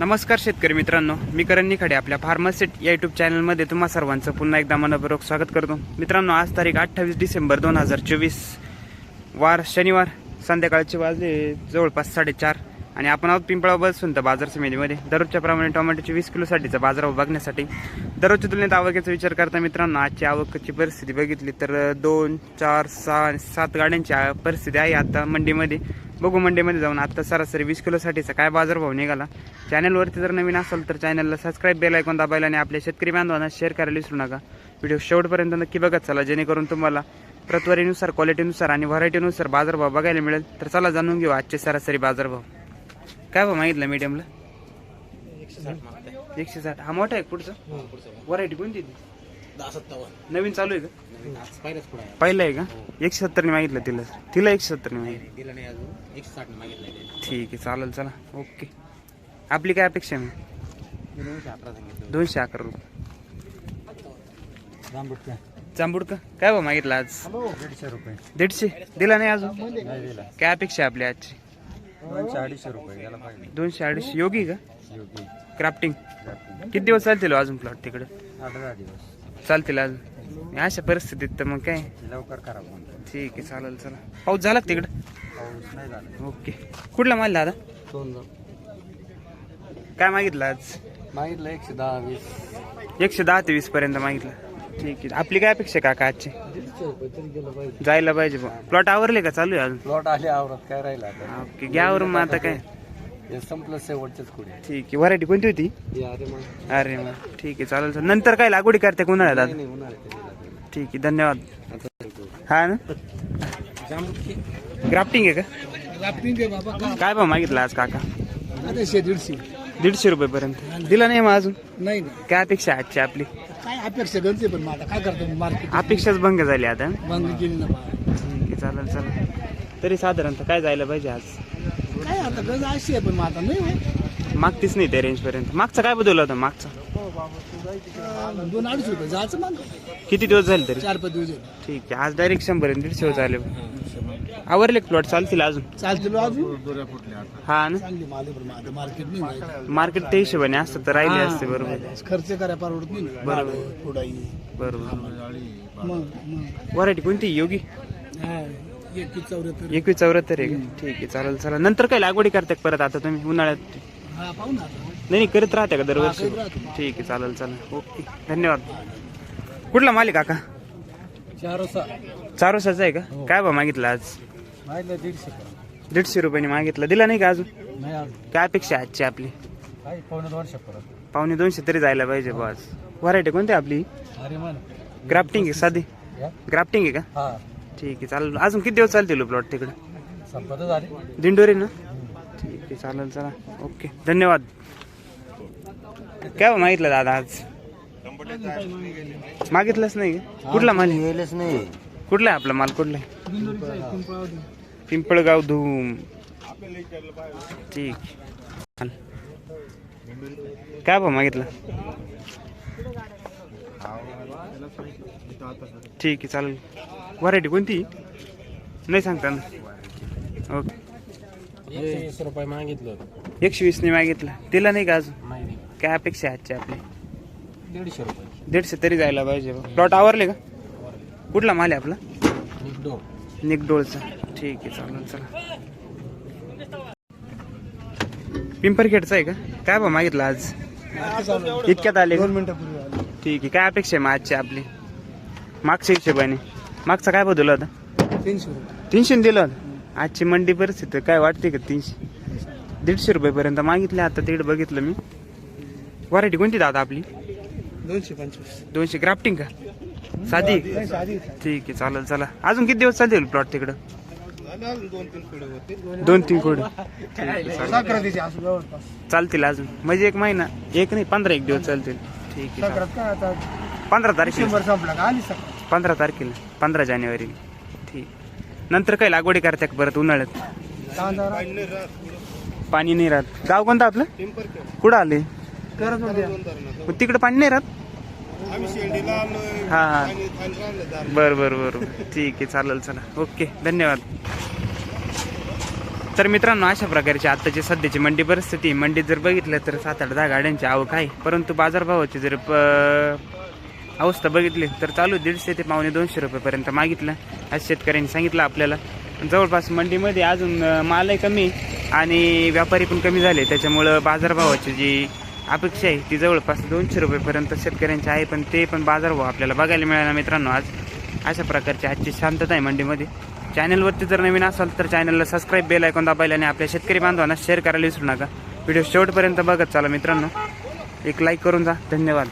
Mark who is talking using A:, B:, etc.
A: नमस्कार शेतकरी मित्रांनो मी करण निखाडे आपल्या फार्मासिट या युट्यूब चॅनलमध्ये तुम्हा सर्वांचं पुन्हा एकदा मनपूर्वक स्वागत करतो. मित्रांनो आज तारीख अठ्ठावीस डिसेंबर दोन हजार चोवीस. वार शनिवार संध्याकाळचे वाजले जवळपास साडेचार आणि आपण आहोत पिंपळा बसून तर बाजार समितीमध्ये. दररोजच्या प्रमाणे टोमॅटोचे वीस किलोसाठीचा बाजार बघण्यासाठी. दररोजच्या तुलनेत आवकेचा विचार करता मित्रांनो आजची आवकची परिस्थिती बघितली तर दोन चार सहा सात गाड्यांची परिस्थिती आहे आता मंडीमध्ये. बघू मंडीमध्ये जाऊन. आता सरासरी वीस किलोसाठीचा काय बाजारभाव निघाला? चॅनलवरती जर नवीन असाल तर चॅनलला सबस्क्राईब बेल ऐकून दाबायला आणि आपल्या शेतकरी बांधवांना शेअर करायला विसरू नका. व्हिडिओ शेवटपर्यंत नक्की बघत चला जेणेकरून तुम्हाला प्रतवारीनुसार क्वालिटीनुसार आणि व्हरायटीनुसार बाजारभाव बघायला मिळेल. तर चला जाणून घेऊ आजचे सरासरी बाजारभाव. काय भाव मागितलं मीडियमला एकशे साठ हा मोठा आहे पुढचा? व्हरायटी कोणती नवीन चालू आहे का? पहिलं आहे का? एकशे सत्तरने मागितलं तिला. तिला एकशे सत्तरने मागितलं.
B: दिलं नाही अजून. एकशे मागितलं
A: ठीक आहे चालेल चला. ओके. आपली काय अपेक्षा आहे मग?
B: दोनशे अकरा सांगितलं
A: दोनशे अकरा रुपये.
B: जांबुटका
A: जांभूड का काय भाव मागितलं आज?
B: हॅलो. दीडशे रुपये.
A: दीडशे? दिला नाही अजून?
B: नाही दिला.
A: काय अपेक्षा आहे आपली आजची
B: दोनशे अडीचशे रुपये. पाहिजे.
A: दोनशे अडीचशे. योगी का?
B: योग्य
A: क्राफ्टिंग किती दिवस चालतील हो अजून प्लॉट तिकडे?
B: दहा दिवस.
A: चालतील अजून. अशा परिस्थितीत तर मग काय?
B: लवकर करा फोन
A: ठीक आहे चालेल चला. पाऊस झाला का तिकडं?
B: पाऊस नाही झाला.
A: ओके. कुठला माल दादा?
B: दोन
A: काय मागितलं आज?
B: मागितलं एकशे दहा वीस.
A: एकशे दहा ते वीस पर्यंत मागितलं. ठीक आहे. आपली काय अपेक्षा आहे काका आजची?
B: दीडशे रुपये तरी गेलं पाहिजे.
A: जायला पाहिजे प्लॉट आवरले का चालू आहे अजून?
B: प्लॉट आले आवरात काय राहिलं आता?
A: ओके घ्यावरून मग आता काय?
B: हे संपलं शेवटच्याच कुठे
A: ठीक आहे. व्हरायटी कोणती होती?
B: हे अरे मग.
A: अरे मग. ठीक आहे चालेल चालेल. नंतर काय लागवडी करते उन्हाळ्यात
B: नाही
A: दादा ठीक आहे धन्यवाद. हा ना? ग्राफ्टिंग आहे का? काय भाव मागितला आज काका?
B: आता दीडशे
A: दीडशे रुपये पर्यंत दिला नाही मग अजून?
B: नाही
A: काय अपेक्षा आहे आजची आपली?
B: काय अपेक्षा गणते पण मग आता काय करतो मार्केट
A: अपेक्षाच भंग झाली आता
B: बंद केली ना बा.
A: ठीक आहे चालेल चालेल. तरी साधारणतः काय जायला पाहिजे आज?
B: काय आता गंज अशी आहे पण मग आता नाही.
A: मागतीच नाही त्या रेंज पर्यंत. मागचा काय बदलला होता मागचा?
B: दोन अडीच रुपये. जायचं मग.
A: किती दिवस झाले तरी?
B: चार पाच दिवस
A: ठीक आहे. आज डायरेक्ट शंभर आणि दीडशे आले आवरले प्लॉट चालतील अजून?
B: चालतील अजून.
A: हा ना?
B: चांगली माल आहे पण मग. आता मार्केट नाही राहिलं.
A: मार्केट त्या हिशोबाने असतं तर राहिले असते बरोबर.
B: खर्च करा परवडत नाही. ना.
A: बरोबर.
B: पुडाई
A: बरोबर.
B: मग मग.
A: व्हरायटी कोणती? योगी?
B: हा एकवीस चौऱ्याहत्तर.
A: एकवीस चौऱ्याहत्तर आहे का? ठीक आहे चालेल चालेल. नंतर काय लागवडी करताय परत आता तुम्ही? उन्हाळ्यात?
B: हा पाहू ना आता.
A: नाही नाही करत राहते का दरवर्षी?
B: हा.
A: ठीक आहे चालेल चालेल. ओके धन्यवाद. कुठला मालिक काका
B: चार
A: चार वर्षाचा आहे का? काय बा मागितलं आज?
B: दीडशे
A: दीडशे रुपयाने मागितलं. दिला नाही का अजून? काय अपेक्षा आहे आजची आपली?
B: पावणे दोनशे परत
A: पावणे दोनशे तरी जायला पाहिजे बस व्हरायटी कोणती आपली? ग्राफ्टिंग आहे साधी? ग्राफ्टिंग आहे का?
B: हा.
A: ठीक आहे चालेल. अजून किती दिवस चालतील प्लॉट तिकडे?
B: संपत झाली
A: दिंडोरी ना? ठीक आहे चालेल चला. ओके धन्यवाद. काय बा मागितलं दादा आज? मागितलंच नाही? कुठला माल?
B: गेलेच नाही
A: कुठला आहे आपला माल? कुठला आहे? पिंपळगाव धूम. ठीक. काय बा मागितलं? ठीक आहे चालेल. व्हरायटी कोणती? नाही सांगता ना. ओके
B: एकशे वीस रुपये मागितलं
A: एकशे वीसने मागितलं. तिला नाही का अजून? काय अपेक्षा आहे आजची आपली?
B: दीडशे रुपये.
A: दीडशे तरी जायला पाहिजे प्लॉट आवरले का? कुठला माल आहे आपला?
B: निकडो
A: निकडोळचा ठीक आहे चालेल चला. पिंपरखेडचा आहे का? काय बा मागितलं आज? इतक्यात आले?
B: दोन मिनिटापूर्वी आले.
A: ठीक आहे काय अपेक्षा आहे मग आजची आपली? मागच्या हिशोबाने. मागचा काय बदलला होता?
B: तीनशे रुपये.
A: तीनशे दिलं होतं? आजची मंडी परिस्थिती काय वाटते का तीनशे? दीडशे रुपयेपर्यंत मागितले आता तिकडे बघितलं मी. व्हरायटी कोणती दादा आपली?
B: दोनशे पंचवीस.
A: दोनशे ग्राफ्टिंग का? साधी? ठीक आहे चालेल चला. अजून किती दिवस चालतील प्लॉट तिकडं?
B: दोन तीन पुढे होते
A: दोन तीन कोड चालतील अजून. म्हणजे एक महिना एक नाही पंधरा एक दिवस चालतील. ठीक आहे पंधरा तारखेला पंधरा तारखेला पंधरा जानेवारी. ठीक. नंतर काय लागवडी करते का परत उन्हाळ्यात? पाणी नाही राहत. गाव कोणतं आपलं? कुठं आले?
B: करत होत्या.
A: मग तिकडे पाणी नाही राहत? हा. हा बर बर बर बर. ठीक आहे चालेल चला. ओके धन्यवाद. तर मित्रांनो अशा प्रकारची आत्ताची सध्याची मंडी परिस्थिती मंडीत जर बघितलं तर सात आठ दहा गाड्यांची आवक आहे. परंतु बाजारभावाची जर अवस्था बघितली तर चालू दीडशे ते पावणे दोनशे रुपयेपर्यंत मागितलं आज शेतकऱ्यांनी सांगितलं आपल्याला. जवळपास मंडीमध्ये अजून मालही कमी आणि व्यापारी पण कमी झाले. त्याच्यामुळं बाजारभावाची जी अपेक्षा आहे ती जवळपास दोनशे रुपयेपर्यंत शेतकऱ्यांची आहे पण ते पण बाजारभाव आपल्याला बघायला मिळाला मित्रांनो आज. अशा प्रकारची आजची शांतता आहे मंडीमध्ये. चॅनलवरती जर नवीन असाल तर चॅनलला सबस्क्राईब बेल ऐकून दाबायला आणि आपल्या शेतकरी बांधवांना शेअर करायला विसरू नका. व्हिडिओ शेवटपर्यंत बघत चला मित्रांनो. एक लाईक करून जा. धन्यवाद.